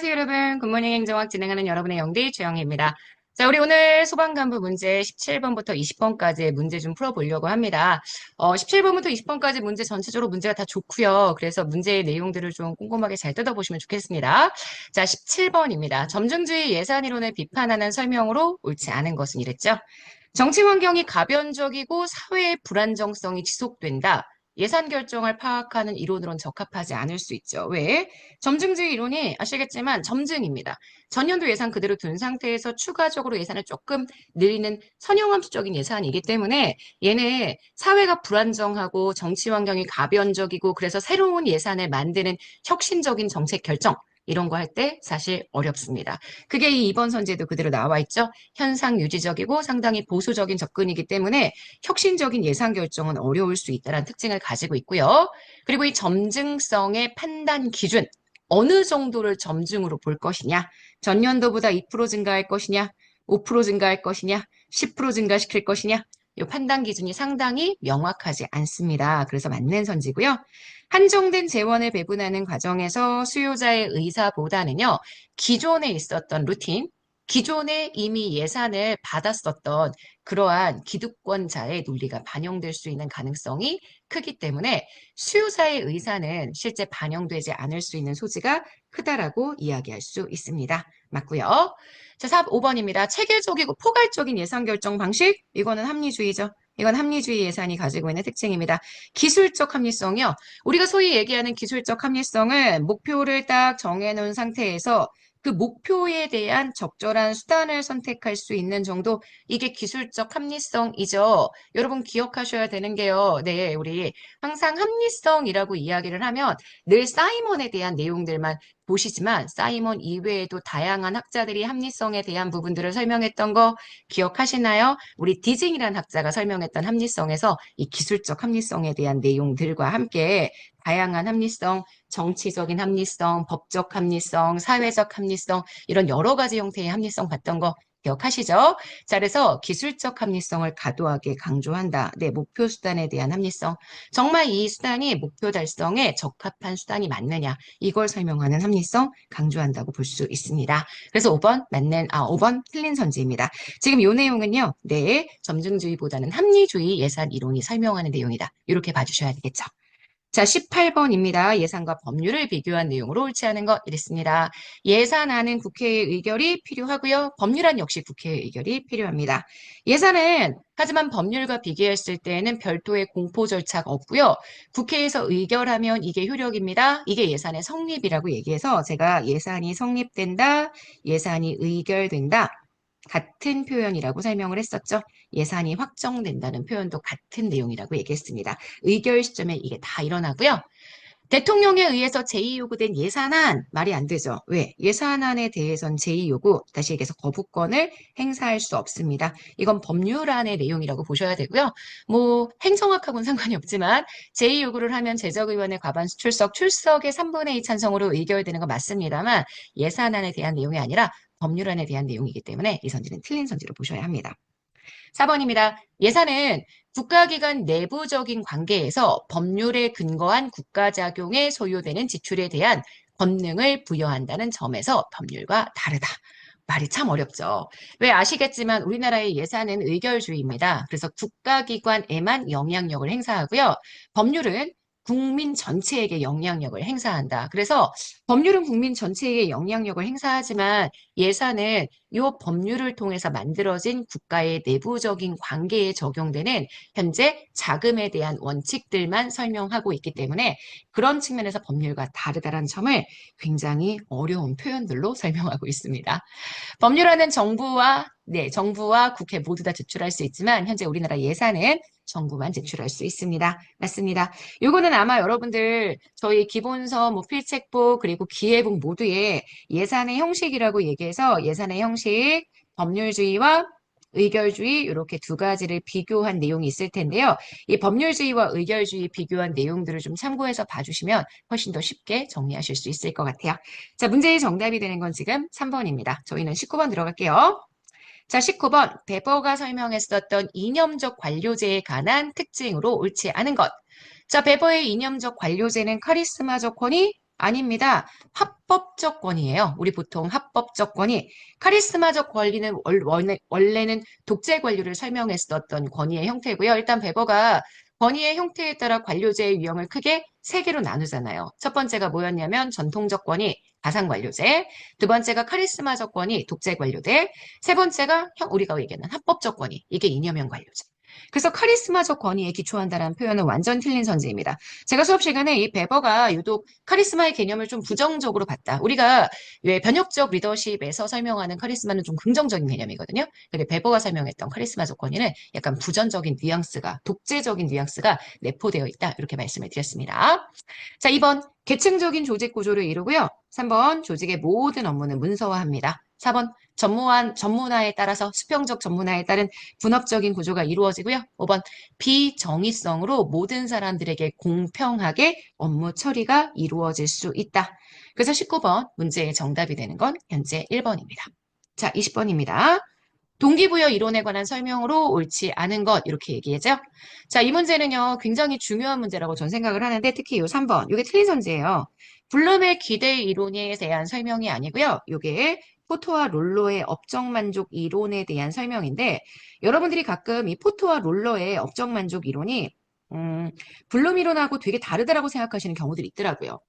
안녕하세요, 여러분. 굿모닝 행정학 진행하는 여러분의 영디 주영희입니다. 자, 우리 오늘 소방간부 문제 17번부터 20번까지의 문제 좀 풀어보려고 합니다. 어, 17번부터 20번까지 문제 전체적으로 문제가 다 좋고요. 그래서 문제의 내용들을 좀 꼼꼼하게 잘 뜯어보시면 좋겠습니다. 자, 17번입니다. 점증주의 예산이론을 비판하는 설명으로 옳지 않은 것은 이랬죠. 정치 환경이 가변적이고 사회의 불안정성이 지속된다. 예산 결정을 파악하는 이론으로는 적합하지 않을 수 있죠. 왜? 점증주의 이론이 아시겠지만 점증입니다. 전년도 예산 그대로 둔 상태에서 추가적으로 예산을 조금 늘리는 선형함수적인 예산이기 때문에 얘는 사회가 불안정하고 정치 환경이 가변적이고 그래서 새로운 예산을 만드는 혁신적인 정책 결정 이런 거 할 때 사실 어렵습니다. 그게 이 2번 선제도 그대로 나와 있죠. 현상 유지적이고 상당히 보수적인 접근이기 때문에 혁신적인 예산 결정은 어려울 수 있다는 특징을 가지고 있고요. 그리고 이 점증성의 판단 기준 어느 정도를 점증으로 볼 것이냐 전년도보다 2% 증가할 것이냐 5% 증가할 것이냐 10% 증가시킬 것이냐 이 판단 기준이 상당히 명확하지 않습니다. 그래서 맞는 선지고요. 한정된 재원을 배분하는 과정에서 수요자의 의사보다는요, 기존에 있었던 루틴, 기존에 이미 예산을 받았었던 그러한 기득권자의 논리가 반영될 수 있는 가능성이 크기 때문에 수요자의 의사는 실제 반영되지 않을 수 있는 소지가 크다라고 이야기할 수 있습니다. 맞고요. 자, 4, 5번입니다. 체계적이고 포괄적인 예산 결정 방식. 이거는 합리주의죠. 이건 합리주의 예산이 가지고 있는 특징입니다. 기술적 합리성이요. 우리가 소위 얘기하는 기술적 합리성은 목표를 딱 정해놓은 상태에서 그 목표에 대한 적절한 수단을 선택할 수 있는 정도 이게 기술적 합리성이죠. 여러분 기억하셔야 되는 게요. 네, 우리 항상 합리성이라고 이야기를 하면 늘 사이먼에 대한 내용들만 보시지만 사이먼 이외에도 다양한 학자들이 합리성에 대한 부분들을 설명했던 거 기억하시나요? 우리 디징이라는 학자가 설명했던 합리성에서 이 기술적 합리성에 대한 내용들과 함께 다양한 합리성, 정치적인 합리성, 법적 합리성, 사회적 합리성 이런 여러 가지 형태의 합리성 봤던 거 기억하시죠? 자, 그래서 기술적 합리성을 과도하게 강조한다. 네, 목표 수단에 대한 합리성. 정말 이 수단이 목표 달성에 적합한 수단이 맞느냐. 이걸 설명하는 합리성 강조한다고 볼 수 있습니다. 그래서 5번 맞는, 아, 5번 틀린 선지입니다. 지금 이 내용은요, 네, 점증주의보다는 합리주의 예산 이론이 설명하는 내용이다. 이렇게 봐주셔야 되겠죠. 자, 18번입니다. 예산과 법률을 비교한 내용으로 옳지 않은 것 이랬습니다. 예산안은 국회의 의결이 필요하고요. 법률안 역시 국회의 의결이 필요합니다. 예산은 하지만 법률과 비교했을 때에는 별도의 공포 절차가 없고요. 국회에서 의결하면 이게 효력입니다. 이게 예산의 성립이라고 얘기해서 제가 예산이 성립된다, 예산이 의결된다. 같은 표현이라고 설명을 했었죠. 예산이 확정된다는 표현도 같은 내용이라고 얘기했습니다. 의결 시점에 이게 다 일어나고요. 대통령에 의해서 제2요구된 예산안 말이 안 되죠. 왜? 예산안에 대해선 제2요구 다시 얘기해서 거부권을 행사할 수 없습니다. 이건 법률안의 내용이라고 보셔야 되고요. 뭐 행정학하고는 상관이 없지만 제2요구를 하면 재적의원의 과반수 출석, 출석의 3분의 2 찬성으로 의결되는 건 맞습니다만 예산안에 대한 내용이 아니라 법률안에 대한 내용이기 때문에 이 선지는 틀린 선지로 보셔야 합니다. 4번입니다. 예산은 국가기관 내부적인 관계에서 법률에 근거한 국가작용에 소요되는 지출에 대한 권능을 부여한다는 점에서 법률과 다르다. 말이 참 어렵죠. 왜 아시겠지만 우리나라의 예산은 의결주의입니다. 그래서 국가기관에만 영향력을 행사하고요. 법률은 국민 전체에게 영향력을 행사한다. 그래서 법률은 국민 전체에게 영향력을 행사하지만 예산은 이 법률을 통해서 만들어진 국가의 내부적인 관계에 적용되는 현재 자금에 대한 원칙들만 설명하고 있기 때문에 그런 측면에서 법률과 다르다는 점을 굉장히 어려운 표현들로 설명하고 있습니다. 법률안은 정부와 네, 정부와 국회 모두 다 제출할 수 있지만 현재 우리나라 예산은 정부만 제출할 수 있습니다. 맞습니다. 이거는 아마 여러분들 저희 기본서, 뭐 필책보 그리고 기회북 모두에 예산의 형식이라고 얘기해서 예산의 형식, 법률주의와 의결주의 이렇게 두 가지를 비교한 내용이 있을 텐데요. 이 법률주의와 의결주의 비교한 내용들을 좀 참고해서 봐주시면 훨씬 더 쉽게 정리하실 수 있을 것 같아요. 자, 문제의 정답이 되는 건 지금 3번입니다. 저희는 19번 들어갈게요. 자, 19번. 베버가 설명했었던 이념적 관료제에 관한 특징으로 옳지 않은 것. 자, 베버의 이념적 관료제는 카리스마적 권위, 아닙니다. 합법적 권위예요. 우리 보통 합법적 권위. 카리스마적 권리는 월- 원래, 원래는 독재 권리를 설명했었던 권위의 형태고요. 일단 베버가 권위의 형태에 따라 관료제의 유형을 크게 세 개로 나누잖아요. 첫 번째가 뭐였냐면 전통적 권위, 가상 관료제. 두 번째가 카리스마적 권위, 독재 관료제. 세 번째가 형 우리가 얘기하는 합법적 권위, 이게 이념형 관료제. 그래서 카리스마적 권위에 기초한다는 표현은 완전 틀린 선지입니다. 제가 수업 시간에 이 베버가 유독 카리스마의 개념을 좀 부정적으로 봤다. 우리가 왜 변혁적 리더십에서 설명하는 카리스마는 좀 긍정적인 개념이거든요. 근데 베버가 설명했던 카리스마적 권위는 약간 부정적인 뉘앙스가, 독재적인 뉘앙스가 내포되어 있다. 이렇게 말씀을 드렸습니다. 자, 2번 계층적인 조직 구조를 이루고요. 3번 조직의 모든 업무는 문서화합니다. 4번 전무한, 전문화에 따라서 수평적 전문화에 따른 분업적인 구조가 이루어지고요. 5번 비정의성으로 모든 사람들에게 공평하게 업무 처리가 이루어질 수 있다. 그래서 19번 문제의 정답이 되는 건 현재 1번입니다. 자, 20번입니다. 동기부여 이론에 관한 설명으로 옳지 않은 것 이렇게 얘기하죠. 자, 이 문제는요. 굉장히 중요한 문제라고 전 생각을 하는데 특히 이 3번. 이게 틀린 선지예요. 블룸의 기대 이론에 대한 설명이 아니고요. 이게 포토와 롤러의 업적 만족 이론에 대한 설명인데 여러분들이 가끔 이 포토와 롤러의 업적 만족 이론이 음, 블룸 이론하고 되게 다르다라고 생각하시는 경우들이 있더라고요.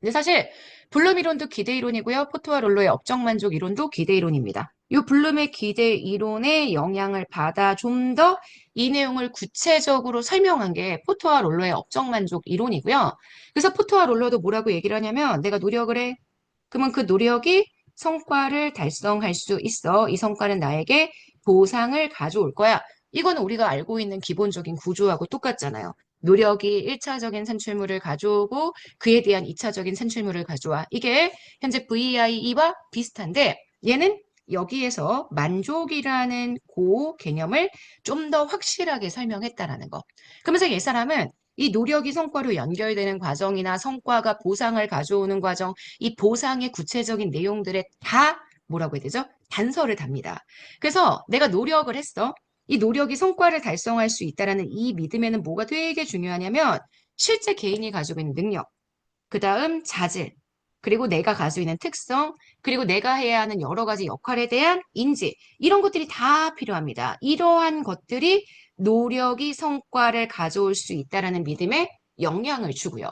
근데 사실 블룸 이론도 기대 이론이고요. 포토와 롤러의 업적 만족 이론도 기대 이론입니다. 이 블룸의 기대 이론의 영향을 받아 좀 더 이 내용을 구체적으로 설명한 게 포토와 롤러의 업적 만족 이론이고요. 그래서 포토와 롤러도 뭐라고 얘기를 하냐면 내가 노력을 해. 그러면 그 노력이 성과를 달성할 수 있어. 이 성과는 나에게 보상을 가져올 거야. 이거는 우리가 알고 있는 기본적인 구조하고 똑같잖아요. 노력이 1차적인 산출물을 가져오고 그에 대한 2차적인 산출물을 가져와. 이게 현재 VIE와 비슷한데 얘는 여기에서 만족이라는 고 개념을 좀 더 확실하게 설명했다라는 거. 그러면서 이 사람은 이 노력이 성과로 연결되는 과정이나 성과가 보상을 가져오는 과정, 이 보상의 구체적인 내용들에 다 뭐라고 해야 되죠? 단서를 답니다. 그래서 내가 노력을 했어. 이 노력이 성과를 달성할 수 있다라는 이 믿음에는 뭐가 되게 중요하냐면 실제 개인이 가지고 있는 능력, 그 다음 자질, 그리고 내가 가지고 있는 특성, 그리고 내가 해야 하는 여러 가지 역할에 대한 인지, 이런 것들이 다 필요합니다. 이러한 것들이 노력이 성과를 가져올 수 있다라는 믿음에 영향을 주고요.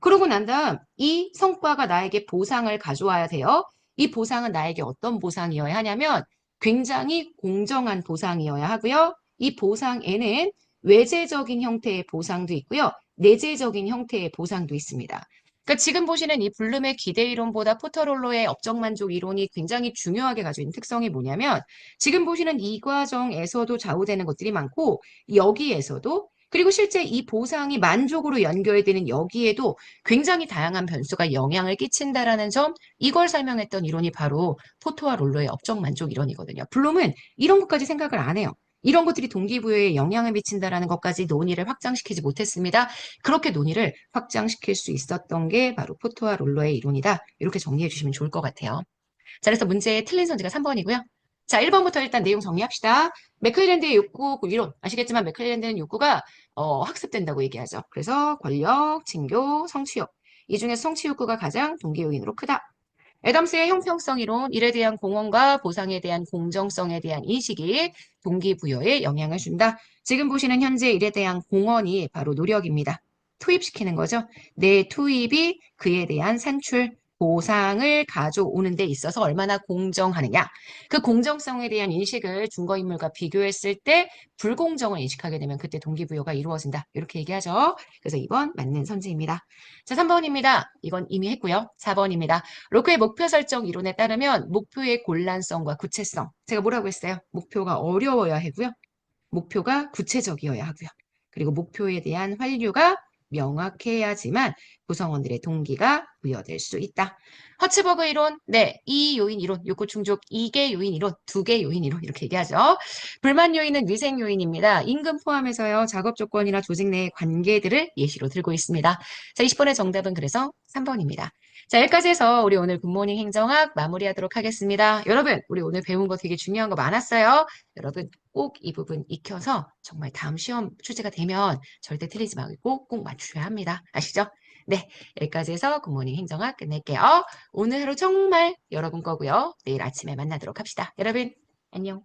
그러고 난 다음 이 성과가 나에게 보상을 가져와야 돼요. 이 보상은 나에게 어떤 보상이어야 하냐면 굉장히 공정한 보상이어야 하고요. 이 보상에는 외재적인 형태의 보상도 있고요. 내재적인 형태의 보상도 있습니다. 그러니까 지금 보시는 이 블룸의 기대 이론보다 포터롤로의 업적 만족 이론이 굉장히 중요하게 가지고 있는 특성이 뭐냐면 지금 보시는 이 과정에서도 좌우되는 것들이 많고 여기에서도 그리고 실제 이 보상이 만족으로 연결되는 여기에도 굉장히 다양한 변수가 영향을 끼친다라는 점 이걸 설명했던 이론이 바로 포토와 롤러의 업적 만족 이론이거든요. 블룸은 이런 것까지 생각을 안 해요. 이런 것들이 동기부여에 영향을 미친다라는 것까지 논의를 확장시키지 못했습니다. 그렇게 논의를 확장시킬 수 있었던 게 바로 포토와 롤러의 이론이다. 이렇게 정리해 주시면 좋을 것 같아요. 자, 그래서 문제의 틀린 선지가 3번이고요. 자, 1번부터 일단 내용 정리합시다. 맥클랜드의 욕구 이론. 아시겠지만 맥클랜드는 욕구가 어, 학습된다고 얘기하죠. 그래서 권력, 징교, 성취욕. 이 중에서 성취 욕구가 가장 동기 요인으로 크다. 애덤스의 형평성 이론, 일에 대한 공헌과 보상에 대한 공정성에 대한 인식이 동기부여에 영향을 준다. 지금 보시는 현재 일에 대한 공헌이 바로 노력입니다. 투입시키는 거죠. 내 투입이 그에 대한 산출, 보상을 가져오는 데 있어서 얼마나 공정하느냐. 그 공정성에 대한 인식을 증거인물과 비교했을 때 불공정을 인식하게 되면 그때 동기부여가 이루어진다. 이렇게 얘기하죠. 그래서 2번 맞는 선지입니다. 자, 3번입니다. 이건 이미 했고요. 4번입니다. 로크의 목표 설정 이론에 따르면 목표의 곤란성과 구체성. 제가 뭐라고 했어요? 목표가 어려워야 하고요. 목표가 구체적이어야 하고요. 그리고 목표에 대한 환류가 명확해야지만 구성원들의 동기가 부여될 수 있다. 허츠버그 이론, 네, 이 요인 이론, 욕구 충족, 이게 요인 이론, 두개 요인 이론 이렇게 얘기하죠. 불만 요인은 위생 요인입니다. 임금 포함해서요, 작업 조건이나 조직 내의 관계들을 예시로 들고 있습니다. 자, 20번의 정답은 그래서 3번입니다. 자, 여기까지 해서 우리 오늘 굿모닝 행정학 마무리하도록 하겠습니다. 여러분, 우리 오늘 배운 거 되게 중요한 거 많았어요. 여러분, 꼭 이 부분 익혀서 정말 다음 시험 출제가 되면 절대 틀리지 말고 꼭 맞추셔야 합니다. 아시죠? 네, 여기까지 해서 굿모닝 행정학 끝낼게요. 오늘 하루 정말 여러분 거고요. 내일 아침에 만나도록 합시다. 여러분, 안녕.